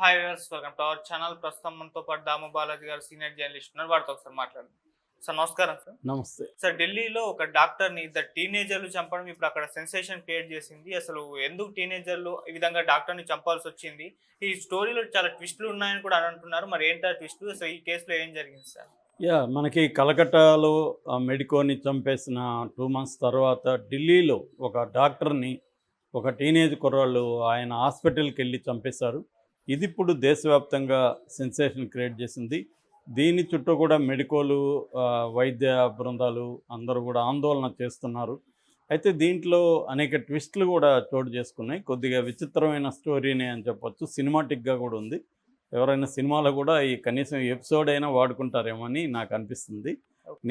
Hi viewers welcome to our channel ప్రస్తుతం మనతో పాటు దాము బాలాజీ గారు సీనియర్ జర్నలిస్ట్ ఉన్నారు. వారితో ఒకసారి మాట్లాడండి సార్ నమస్కారం సార్. నమస్తే. సార్ ఢిల్లీలో ఒక డాక్టర్ని ఇద్దరు టీనేజర్లు చంపడం ఇప్పుడు అక్కడ సెన్సేషన్ క్రియేట్ చేసింది. అసలు ఎందుకు టీనేజర్లు ఈ విధంగా డాక్టర్ని చంపాల్సి వచ్చింది? ఈ స్టోరీలో చాలా ట్విస్టులు ఉన్నాయని కూడా అని అంటున్నారు. మరి ఏంటా ట్విస్ట్ అసలు ఈ కేసులో ఏం జరిగింది సార్? యా మనకి కలకట్టాలో మెడికోని చంపేసిన టూ మంత్స్ తర్వాత ఢిల్లీలో ఒక డాక్టర్ని ఒక టీనేజ్ కుర్రాళ్ళు ఆయన హాస్పిటల్కి వెళ్ళి చంపేశారు. ఇది ఇప్పుడు దేశవ్యాప్తంగా సెన్సేషన్ క్రియేట్ చేసింది. దీని చుట్టూ కూడా మెడికోలు వైద్య బృందాలు అందరూ కూడా ఆందోళన చేస్తున్నారు. అయితే దీంట్లో అనేక ట్విస్టులు కూడా చోటు చేసుకున్నాయి. కొద్దిగా విచిత్రమైన స్టోరీనే అని చెప్పొచ్చు. సినిమాటిక్గా కూడా ఉంది. ఎవరైనా సినిమాలో కూడా ఈ కనీసం ఎపిసోడ్ అయినా వాడుకుంటారేమో అని నాకు అనిపిస్తుంది.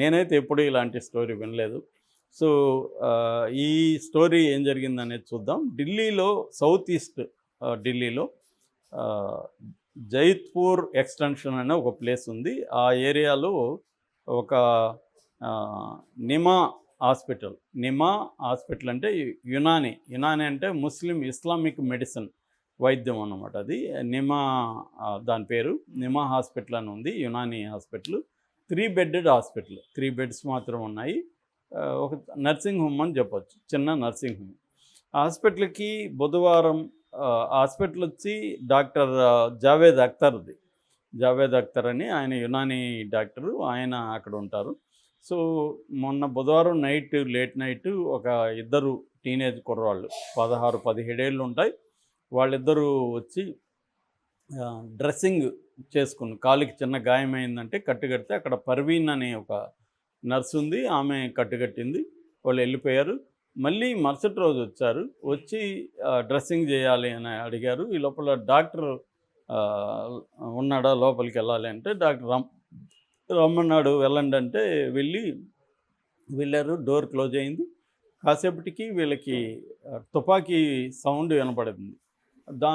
నేనైతే ఎప్పుడూ ఇలాంటి స్టోరీ వినలేదు. సో ఈ స్టోరీ ఏం జరిగింది అనేది చూద్దాం. ఢిల్లీలో సౌత్ ఈస్ట్ ఢిల్లీలో జైత్పూర్ ఎక్స్టెన్షన్ అనే ఒక ప్లేస్ ఉంది. ఆ ఏరియాలో ఒక నిమా హాస్పిటల్. నిమా హాస్పిటల్ అంటే యునాని. యునాని అంటే ముస్లిం ఇస్లామిక్ మెడిసిన్ వైద్యం అన్నమాట అది. నిమా దాని పేరు. నిమా హాస్పిటల్ అని ఉంది Unani hospital. Three bedded hospital. Three beds మాత్రం ఉన్నాయి. ఒక నర్సింగ్ హోమ్ అని చెప్పొచ్చు. చిన్న నర్సింగ్ హోమ్. హాస్పిటల్కి బుధవారం హాస్పిటల్ వచ్చి డాక్టర్ జావేద్ అఖ్తర్ది జావేద్ అఖ్తర్ అని ఆయన యునాని డాక్టరు ఆయన అక్కడ ఉంటారు. సో మొన్న బుధవారం నైట్ లేట్ నైట్ ఒక ఇద్దరు టీనేజ్ కుర్రవాళ్ళు పదహారు పదిహేడేళ్ళు ఉంటాయి. వాళ్ళిద్దరూ వచ్చి డ్రెస్సింగ్ చేసుకుని కాలికి చిన్న గాయమైందంటే కట్టుకడితే అక్కడ పర్వీన్ అనే ఒక నర్సు ఉంది ఆమె కట్టుకట్టింది వాళ్ళు వెళ్ళిపోయారు. మళ్ళీ మరుసటి రోజు వచ్చారు. వచ్చి డ్రెస్సింగ్ చేయాలి అని అడిగారు. ఈ లోపల డాక్టర్ ఉన్నాడా? లోపలికి వెళ్ళాలి అంటే డాక్టర్ రమ్ రమ్మన్నాడు. వెళ్ళండి అంటే వెళ్ళి వెళ్ళారు. డోర్ క్లోజ్ అయింది. కాసేపటికి వీళ్ళకి తుపాకీ సౌండ్ వినపడింది. దా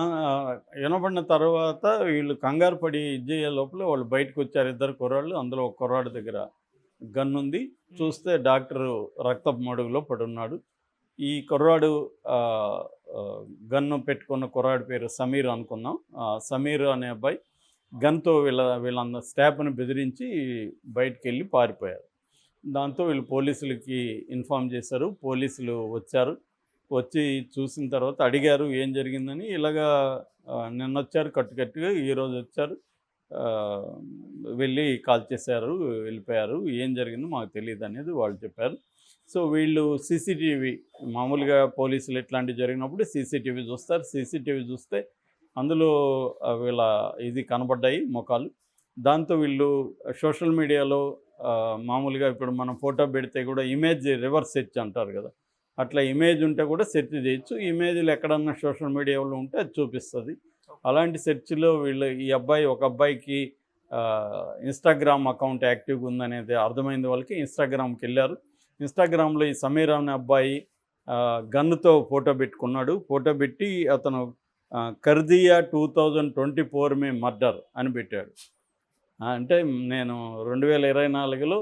వినపడిన తర్వాత వీళ్ళు కంగారు పడి ఇది లోపల వాళ్ళు బయటకు వచ్చారు. ఇద్దరు కుర్రాళ్ళు. అందులో ఒక కుర్రాడు దగ్గర గన్ ఉంది. చూస్తే డాక్టర్ రక్తపు మడుగులో పడున్నాడు. ఈ కుర్రాడు గన్ను పెట్టుకున్న కుర్రాడి పేరు సమీర్ అనుకుందాం. సమీర్ అనే అబ్బాయి గన్తో వీళ్ళ వీళ్ళంద స్టాఫ్ని బెదిరించి బయటికి వెళ్ళి పారిపోయారు. దాంతో వీళ్ళు పోలీసులకి ఇన్ఫామ్ చేశారు. పోలీసులు వచ్చారు. వచ్చి చూసిన తర్వాత అడిగారు ఏం జరిగిందని? ఇలాగా నిన్న వచ్చారు కట్టుకట్టుగా ఈరోజు వచ్చారు. వెళ్ళి కాల్ చేశారు వెళ్ళిపోయారు. ఏం జరిగిందో మాకు తెలియదు అనేది వాళ్ళు చెప్పారు. సో వీళ్ళు సీసీటీవీ మామూలుగా పోలీసులు ఇట్లాంటివి జరిగినప్పుడు సీసీటీవీ చూస్తారు. సీసీటీవీ చూస్తే అందులో వీళ్ళ ఇది కనబడ్డాయి ముఖాలు. దాంతో వీళ్ళు సోషల్ మీడియాలో మామూలుగా ఇప్పుడు మనం ఫోటో పెడితే కూడా ఇమేజ్ రివర్స్ సెర్చ్ అంటారు కదా. అట్లా ఇమేజ్ ఉంటే కూడా సెర్చ్ చేయొచ్చు. ఇమేజ్లు ఎక్కడన్నా సోషల్ మీడియాలో ఉంటే అది చూపిస్తుంది. అలాంటి సెర్చ్లో వీళ్ళు ఈ అబ్బాయి ఒక అబ్బాయికి ఇన్స్టాగ్రామ్ అకౌంట్ యాక్టివ్గా ఉందనేది అర్థమైంది వాళ్ళకి. ఇన్స్టాగ్రామ్కి వెళ్ళారు. ఇన్స్టాగ్రామ్లో ఈ సమీర్ అనే అబ్బాయి గన్తో గన్నుతో ఫోటో పెట్టుకున్నాడు. ఫోటో పెట్టి అతను కర్దియా two thousand twenty four May murder అని పెట్టాడు. అంటే నేను రెండు వేల ఇరవై నాలుగులో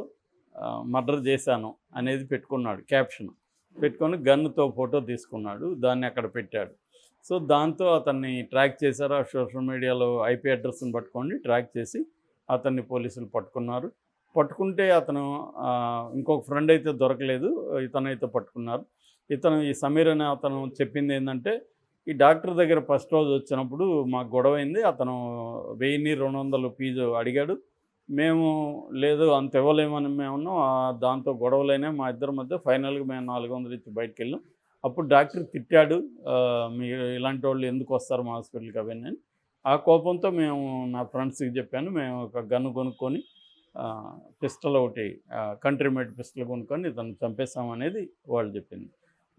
మర్డర్ చేశాను అనేది పెట్టుకున్నాడు క్యాప్షన్ పెట్టుకొని గన్నుతో ఫోటో తీసుకున్నాడు దాన్ని అక్కడ పెట్టాడు. సో దాంతో అతన్ని ట్రాక్ చేశారు. ఆ సోషల్ మీడియాలో ఐపీ అడ్రస్ని పట్టుకొని ట్రాక్ చేసి అతన్ని పోలీసులు పట్టుకున్నారు. పట్టుకుంటే అతను ఇంకొక ఫ్రెండ్ అయితే దొరకలేదు. ఇతనైతే పట్టుకున్నారు. ఇతను ఈ సమీర్ అనే అతను చెప్పింది ఏంటంటే ఈ డాక్టర్ దగ్గర ఫస్ట్ రోజు వచ్చినప్పుడు మాకు గొడవ అయింది అతను వెయ్యిన్ని రెండు వందలు ఫీజు అడిగాడు. మేము లేదు అంత ఇవ్వలేమని మేమున్నాం దాంతో గొడవలైనా మా ఇద్దరి మధ్య ఫైనల్గా మేము నాలుగు వందలు ఇచ్చి బయటకు వెళ్ళాం అప్పుడు డాక్టర్ తిట్టాడు మీ మీరు ఇలాంటి వాళ్ళు ఎందుకు వస్తారు మా హాస్పిటల్కి అవన్నీ అని. ఆ కోపంతో మేము నా ఫ్రెండ్స్కి చెప్పాను. మేము ఒక గన్ను కొనుక్కొని పిస్టల్ ఒకటి కంట్రీ మేడ్ పిస్టల్ కొనుక్కొని తను చంపేశామనేది వాళ్ళు చెప్పింది.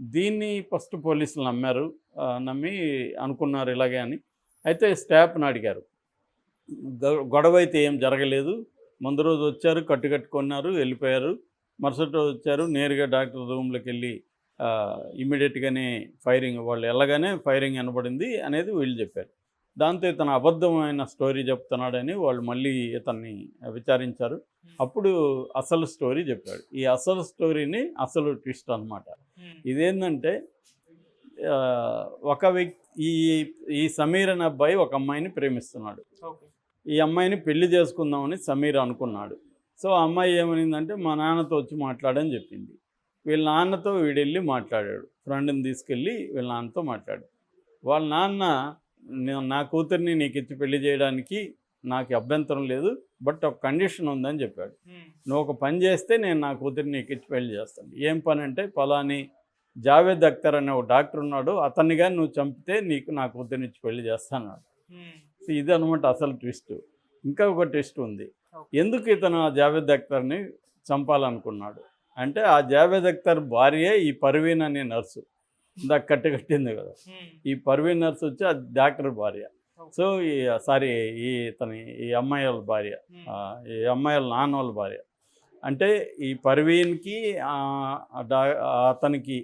దీన్ని ఫస్ట్ పోలీసులు నమ్మారు. నమ్మి అనుకున్నారు ఇలాగే అని. అయితే స్టాఫ్ని అడిగారు. గొ- గొడవ అయితే ఏం జరగలేదు. ముందు రోజు వచ్చారు కట్టుకట్టుకున్నారు వెళ్ళిపోయారు. మరుసటి రోజు వచ్చారు నేరుగా డాక్టర్ రూమ్లోకి వెళ్ళి ఇమీడియట్గానే ఫైరింగ్ వాళ్ళు వెళ్ళగానే ఫైరింగ్ వినబడింది అనేది వీళ్ళు చెప్పారు. దాంతో ఇతను అబద్ధమైన స్టోరీ చెప్తున్నాడని వాళ్ళు మళ్ళీ ఇతన్ని విచారించారు. అప్పుడు అసలు స్టోరీ చెప్పాడు. ఈ అసలు స్టోరీని అసలు ట్విస్ట్ అన్నమాట. ఇదేంటంటే ఒక వ్యక్తి ఈ ఈ సమీర్ అనే అబ్బాయి ఒక అమ్మాయిని ప్రేమిస్తున్నాడు. ఈ అమ్మాయిని పెళ్ళి చేసుకుందామని సమీర్ అనుకున్నాడు. సో ఆ అమ్మాయి ఏమనిందంటే మా నాన్నతో వచ్చి మాట్లాడని చెప్పింది. వీళ్ళ నాన్నతో వీడు వెళ్ళి మాట్లాడాడు. ఫ్రెండ్ని తీసుకెళ్ళి వీళ్ళ నాన్నతో మాట్లాడు వాళ్ళ నాన్న "నేను- నా కూతుర్ని నీకు ఇచ్చి పెళ్ళి చేయడానికి నాకు అభ్యంతరం లేదు బట్ ఒక కండిషన్ ఉందని చెప్పాడు. నువ్వు ఒక పని చేస్తే నేను నా కూతుర్ని నీకు ఇచ్చి పెళ్ళి చేస్తాను. ఏం పని అంటే ఫలాని జావేద్ అఖ్తర్ అనే ఒక డాక్టర్ ఉన్నాడు అతన్ని కానీ నువ్వు చంపితే నీకు నా కూతుర్ని ఇచ్చి పెళ్ళి చేస్తాను ఇది అనమాట అసలు ట్విస్ట్. ఇంకా ఒక ట్విస్ట్ ఉంది. ఎందుకు ఇతను ఆ జావేద్ అఖ్తర్ని చంపాలనుకున్నాడు? అంటే ఆ జావేద్ అఖ్తర్ భార్యే ఈ పర్వీన్ అనే నర్సు. ఇందాక కట్టి కట్టింది కదా. ఈ పర్వీన్ నర్స్ వచ్చి ఆ డాక్టర్ భార్య. సో ఈ సారీ ఈ ఇతని ఈ అమ్మాయి వాళ్ళ భార్య. ఈ అమ్మాయి వాళ్ళ నాన్న వాళ్ళ భార్య. అంటే ఈ పర్వీన్కి అతనికి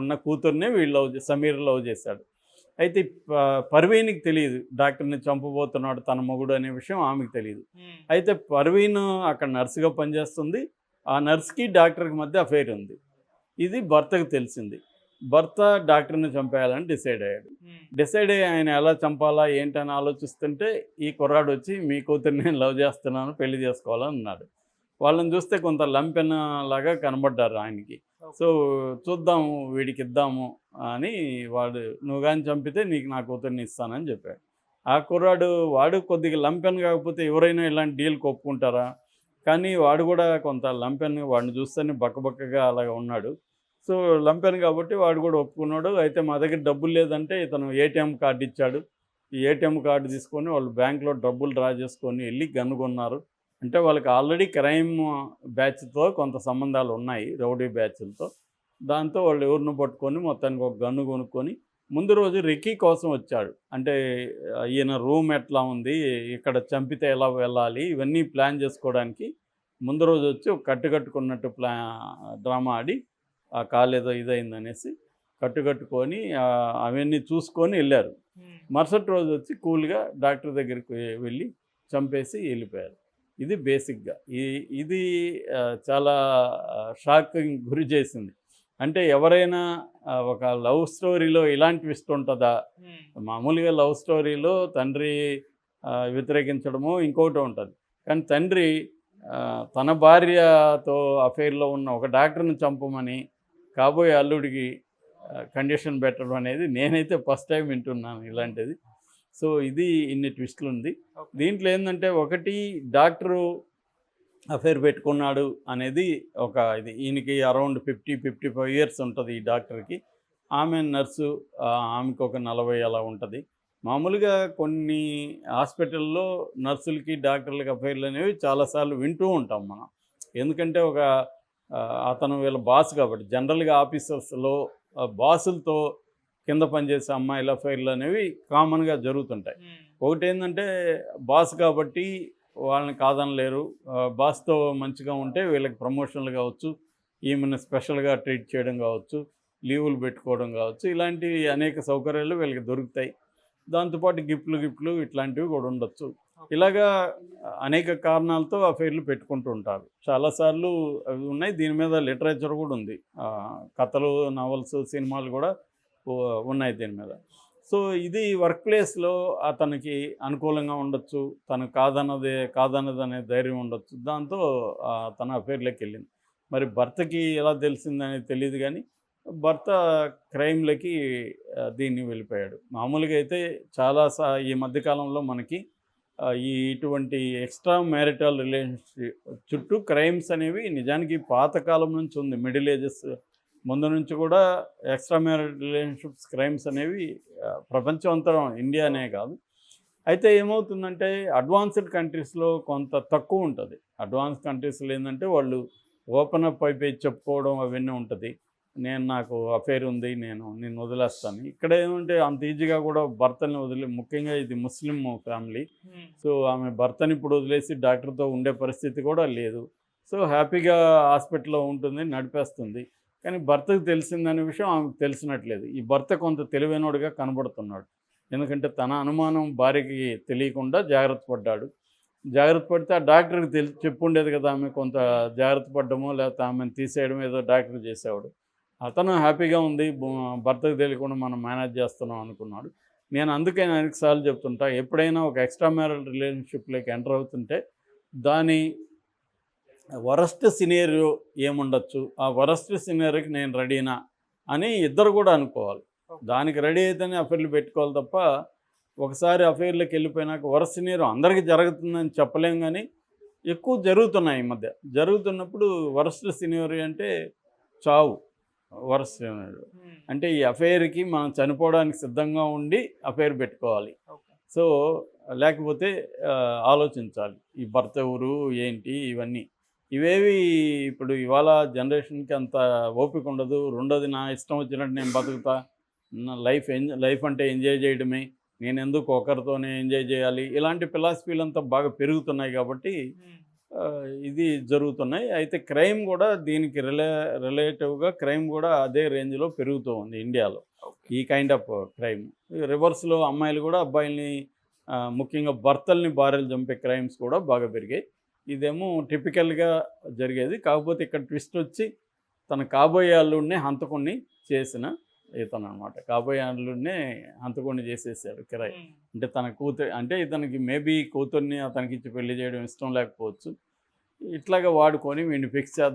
ఉన్న కూతుర్నే వీళ్ళు లవ్ సమీర్ లవ్ చేశాడు. అయితే పర్వీన్కి తెలియదు డాక్టర్ని చంపబోతున్నాడు తన మొగుడు అనే విషయం ఆమెకు తెలియదు. అయితే పర్వీన్ అక్కడ నర్సుగా పనిచేస్తుంది. ఆ నర్స్కి డాక్టర్కి మధ్య అఫైర్ ఉంది. ఇది భర్తకు తెలిసింది. భర్త డాక్టర్ని చంపేయాలని డిసైడ్ అయ్యాడు. ఉమ్, డిసైడ్ అయ్యి ఆయన ఎలా చంపాలా ఏంటని ఆలోచిస్తుంటే ఈ కుర్రాడు వచ్చి మీ కూతురు నేను లవ్ చేస్తున్నాను పెళ్ళి చేసుకోవాలని అన్నాడు. వాళ్ళని చూస్తే కొంత లంపెన లాగా కనబడ్డారు ఆయనకి. సో చూద్దాం వీడికి ఇద్దాము అని వాడు నువ్వు కానీ చంపితే నీకు నా కూతుర్ని ఇస్తానని చెప్పాడు. ఆ కుర్రాడు వాడు కొద్దిగా లంపెన్ కాకపోతే ఎవరైనా ఇలాంటి డీల్ ఒప్పుకుంటారా కానీ వాడు కూడా కొంత లంపెన్ వాడిని చూస్తేనే బక్కబక్కగా అలాగా ఉన్నాడు. సో లంపెన్ కాబట్టి వాడు కూడా ఒప్పుకున్నాడు. అయితే మా దగ్గర డబ్బులు లేదంటే ఇతను ఏటీఎం కార్డు ఇచ్చాడు. ఈ ఏటీఎం కార్డు తీసుకొని వాళ్ళు బ్యాంక్లో డబ్బులు డ్రా చేసుకొని వెళ్ళి గన్ను కొన్నారు. అంటే వాళ్ళకి ఆల్రెడీ క్రైమ్ బ్యాచ్తో కొంత సంబంధాలు ఉన్నాయి రౌడీ బ్యాచ్లతో. దాంతో వాళ్ళు ఎవరిని పట్టుకొని మొత్తానికి ఒక గన్ను కొనుక్కొని ముందు రోజు రెక్కీ కోసం వచ్చాడు. అంటే ఈయన రూమ్ ఎట్లా ఉంది ఇక్కడ చంపితే ఎలా వెళ్ళాలి ఇవన్నీ ప్లాన్ చేసుకోవడానికి ముందు రోజు వచ్చి ఒక కట్టు కట్టుకున్నట్టు ప్లా డ్రామా ఆడి ఆ కాలు ఏదో ఇదైంది అనేసి కట్టు కట్టుకొని ఆ, అవన్నీ చూసుకొని వెళ్ళారు. మరుసటి రోజు వచ్చి కూల్గా డాక్టర్ దగ్గరికి వెళ్ళి చంపేసి వెళ్ళిపోయారు. ఇది బేసిక్గా. ఈ ఇది చాలా షాకింగ్ గురి చేసింది. అంటే ఎవరైనా ఒక లవ్ స్టోరీలో ఇలాంటి ట్విస్ట్ ఉంటుందా ఉమ్, మామూలుగా లవ్ స్టోరీలో తండ్రి వ్యతిరేకించడము ఇంకోటి ఉంటుంది. కానీ తండ్రి తన భార్యతో అఫైర్లో ఉన్న ఒక డాక్టర్ని చంపమని కాబోయే అల్లుడికి కండిషన్ పెట్టడం అనేది నేనైతే ఫస్ట్ టైం వింటున్నాను ఇలాంటిది. సో ఇది ఇన్ని ట్విస్టులు ఉంది. దీంట్లో ఏంటంటే ఒకటి డాక్టరు అఫైర్ పెట్టుకున్నాడు అనేది ఒక ఇది. ఈయనకి around fifty fifty five years ఉంటుంది ఈ డాక్టర్కి. ఆమె నర్సు ఆమెకు ఒక నలభై అలా ఉంటుంది. మామూలుగా కొన్ని హాస్పిటల్లో నర్సులకి డాక్టర్లకి అఫైర్లు అనేవి చాలాసార్లు వింటూ ఉంటాం మనం. ఎందుకంటే ఒక అతను వీళ్ళ బాస్ కాబట్టి జనరల్గా ఆఫీసర్స్లో బాసులతో కింద పనిచేసే అమ్మాయిల అఫైర్లు అనేవి కామన్గా జరుగుతుంటాయి. ఒకటి ఏంటంటే బాస్ కాబట్టి వాళ్ళని కాదనలేరు. బాస్తో మంచిగా ఉంటే వీళ్ళకి ప్రమోషన్లు కావచ్చు ఈమెను స్పెషల్గా ట్రీట్ చేయడం కావచ్చు లీవులు పెట్టుకోవడం కావచ్చు ఇలాంటివి అనేక సౌకర్యాలు వీళ్ళకి దొరుకుతాయి. దాంతోపాటు గిఫ్ట్లు గిఫ్ట్లు ఇట్లాంటివి కూడా ఉండొచ్చు. ఇలాగా అనేక కారణాలతో అఫైర్లు పెట్టుకుంటూ ఉంటారు. చాలాసార్లు అవి ఉన్నాయి. దీని మీద లిటరేచర్ కూడా ఉంది. కథలు నవల్స్ సినిమాలు కూడా ఉన్నాయి దీని మీద. సో ఇది వర్క్ ప్లేస్లో అతనికి అనుకూలంగా ఉండొచ్చు తను కాదన్నదే కాదన్నది అనే ధైర్యం ఉండొచ్చు. దాంతో తన అఫేర్లోకి వెళ్ళింది. మరి భర్తకి ఎలా తెలిసిందనేది తెలియదు కానీ భర్త క్రైమ్లకి దీన్ని వెళ్ళిపోయాడు. మామూలుగా అయితే చాలా సా ఈ మధ్యకాలంలో మనకి ఈ ఇటువంటి ఎక్స్ట్రా మ్యారిటల్ రిలేషన్షిప్ చుట్టూ క్రైమ్స్ అనేవి నిజానికి పాతకాలం నుంచి ఉంది. మిడిల్ ఏజెస్ ముందు నుంచి కూడా ఎక్స్ట్రా మ్యారిటల్ రిలేషన్షిప్స్ క్రైమ్స్ అనేవి ప్రపంచం అంతా ఇండియానే కాదు. అయితే ఏమవుతుందంటే అడ్వాన్స్డ్ కంట్రీస్లో కొంత తక్కువ ఉంటుంది. అడ్వాన్స్ కంట్రీస్లో ఏంటంటే వాళ్ళు ఓపెన్ అప్ అయిపోయి చెప్పుకోవడం అవన్నీ ఉంటుంది. నేను నాకు అఫేర్ ఉంది నేను నేను వదిలేస్తాను. ఇక్కడ ఏమంటే అంత ఈజీగా కూడా భర్తని వదిలే ముఖ్యంగా ఇది ముస్లిం ఫ్యామిలీ. సో ఆమె భర్తని ఇప్పుడు వదిలేసి డాక్టర్తో ఉండే పరిస్థితి కూడా లేదు. సో హ్యాపీగా హాస్పిటల్లో ఉంటుంది నడిపేస్తుంది. కానీ భర్తకు తెలిసిందనే విషయం ఆమెకు తెలిసినట్లేదు. ఈ భర్త కొంత తెలివైనోడుగా కనబడుతున్నాడు. ఎందుకంటే తన అనుమానం భార్యకి తెలియకుండా జాగ్రత్త పడ్డాడు. జాగ్రత్త పడితే ఆ డాక్టర్కి తెలి చెప్పుండేది కదా ఆమె కొంత జాగ్రత్త పడ్డమో లేకపోతే ఆమెను తీసేయడం ఏదో డాక్టర్ చేసేవాడు. అతను హ్యాపీగా ఉంది భర్తకు తెలియకుండా మనం మేనేజ్ చేస్తున్నాం అనుకున్నాడు. నేను అందుకే అనేక సార్లు చెప్తుంటా ఎప్పుడైనా ఒక ఎక్స్ట్రా మ్యారల్ రిలేషన్షిప్లోకి ఎంటర్ అవుతుంటే దాని వరస్ట్ సినేరియో ఏముండొచ్చు? ఆ వరస్ట్ సినేరియోకి నేను రెడీనా? అని ఇద్దరు కూడా అనుకోవాలి. దానికి రెడీ అయితేనే అఫైర్లు పెట్టుకోవాలి తప్ప ఒకసారి అఫైర్లోకి వెళ్ళిపోయినాక వరస్ట్ సినేరియో అందరికీ జరుగుతుందని చెప్పలేం కానీ ఎక్కువ జరుగుతున్నాయి ఈ మధ్య. జరుగుతున్నప్పుడు వరస్ట్ సినేరియో అంటే చావు. Worst scenario. అంటే ఈ అఫైర్కి మనం చనిపోవడానికి సిద్ధంగా ఉండి అఫైర్ పెట్టుకోవాలి. సో లేకపోతే ఆలోచించాలి. ఈ భర్త ఊరు ఏంటి? ఇవన్నీ. ఇవేవి ఇప్పుడు ఇవాళ జనరేషన్కి అంత ఓపిక ఉండదు. రెండోది నా ఇష్టం వచ్చినట్టు నేను బతుకుతా. నా లైఫ్ ఎంజాయ్ లైఫ్ అంటే ఎంజాయ్ చేయడమే. నేను ఎందుకు ఒకరితోనే ఎంజాయ్ చేయాలి? ఇలాంటి ఫిలాసఫీలు అంతా బాగా పెరుగుతున్నాయి కాబట్టి ఇది జరుగుతున్నాయి. అయితే క్రైమ్ కూడా దీనికి రిలే రిలేటివ్గా క్రైమ్ కూడా అదే రేంజ్లో పెరుగుతూ ఉంది ఇండియాలో. ఈ కైండ్ ఆఫ్ క్రైమ్. రివర్స్లో అమ్మాయిలు కూడా అబ్బాయిల్ని ముఖ్యంగా భర్తల్ని భార్యలు చంపే క్రైమ్స్ కూడా బాగా పెరిగాయి. ఇదేమో టిపికల్గా జరిగేది. కాకపోతే ఇక్కడ ట్విస్ట్ వచ్చి తన కాబోయే అల్లుడిని హంతకుణ్ణి చేసిన ఇతను అనమాట కాబోయే అల్లుడినే హంతకుణ్ణి చేసేసాడు కిరాయి. అంటే తన కూతురు అంటే ఇతనికి మేబీ కూతుర్ని అతనికి ఇచ్చి పెళ్ళి చేయడం ఇష్టం లేకపోవచ్చు. ఇట్లాగా వాడుకొని వీడిని ఫిక్స్ చేద్దాం